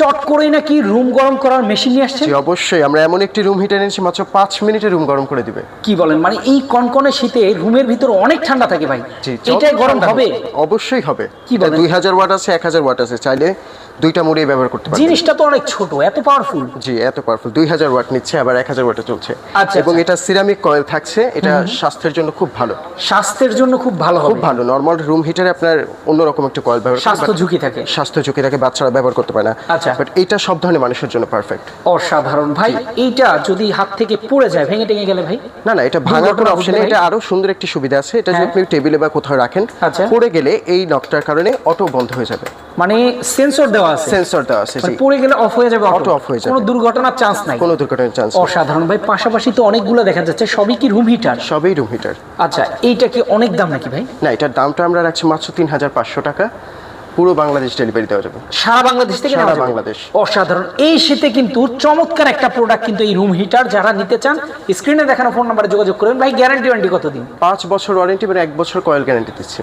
চট করেই নাকি রুম গরম করার মেশিন নিয়ে আসছেন? জি অবশ্যই। আমরা এমন একটি রুম হিটার এনেছি মাত্র পাঁচ মিনিটে রুম গরম করে দিবে। কি বলেন? মানে এই কনকনে শীতে রুমের ভিতর অনেক ঠান্ডা থাকে ভাই। এটাই গরম হবে? অবশ্যই হবে। কি বলেন? দুই হাজার ওয়াট আছে এক হাজার ওয়াট আছে। চাইলে দুইটা মুড়ি ব্যবহার করতে পারবেন। জিনিসটা তো অনেক ছোট এত পাওয়ারফুল জি এত পাওয়ারফুল দুই হাজার ওয়াট নিচ্ছে আবার এক হাজার ওয়াটে চলছে। আচ্ছা, এবং আচ্ছা। এটা সিরামিক কয়েল থাকছে এটা স্বাস্থ্যের জন্য খুব ভালো। স্বাস্থ্যের জন্য খুব ভালো খুব ভালো। নর্মাল রুম হিটারে আপনার অন্যরকম একটা কয়েল ব্যবহার স্বাস্থ্য ঝুঁকি থাকে। স্বাস্থ্য ঝুঁকি থাকে বাচ্চারা ব্যবহার করতে পারে না। আচ্ছা। বাট এটা সব ধরনের মানুষের জন্য পারফেক্ট অসাধারণ। ভাই এইটা যদি হাত থেকে পড়ে যায় ভেঙে টেঙে গেলে ভাই? না না এটা ভাঙার কোনো অপশন ঘটলে এটা আরও সুন্দর একটি সুবিধা আছে। এটা যদি হ্যাঁ। আপনি টেবিলে বা কোথাও রাখেন আচ্ছা। পড়ে গেলে এই নকটার কারণে অটো বন্ধ হয়ে যাবে। মানে সেন্সর দেওয়া আছে। সেন্সর দেওয়া আছে মানে জি। পড়ে গেলে অফ হয়ে যাবে অটো off হয়ে যাবে। কোনো দুর্ঘটনার চান্স নাই। কোনো দুর্ঘটনার চান্স অসাধারণ। ভাই পাশাপাশি তো অনেকগুলো দেখা যাচ্ছে। সবই কি রুম হিটার সবই রুম হিটার আচ্ছা এইটা কি অনেক দাম নাকি ভাই? না এটার দামটা আমরা রাখছি মাত্র তিন হাজার পাঁচশো টাকা। পুরো বাংলাদেশ ডেলিভারি দেওয়া যাবে। সারা বাংলাদেশ থেকে সারা বাংলাদেশ। অসাধারণ। এই শীতে কিন্তু চমৎকার একটা প্রোডাক্ট কিন্তু এই রুম হিটার যারা নিতে চান স্ক্রিনে দেখানো ফোন নাম্বারে যোগাযোগ করবেন। ভাই গ্যারান্টি ওয়ারেন্টি কতদিন? পাঁচ বছর ওয়ারেন্টি মানে এক বছর কয়েল গ্যারান্টি দিচ্ছি।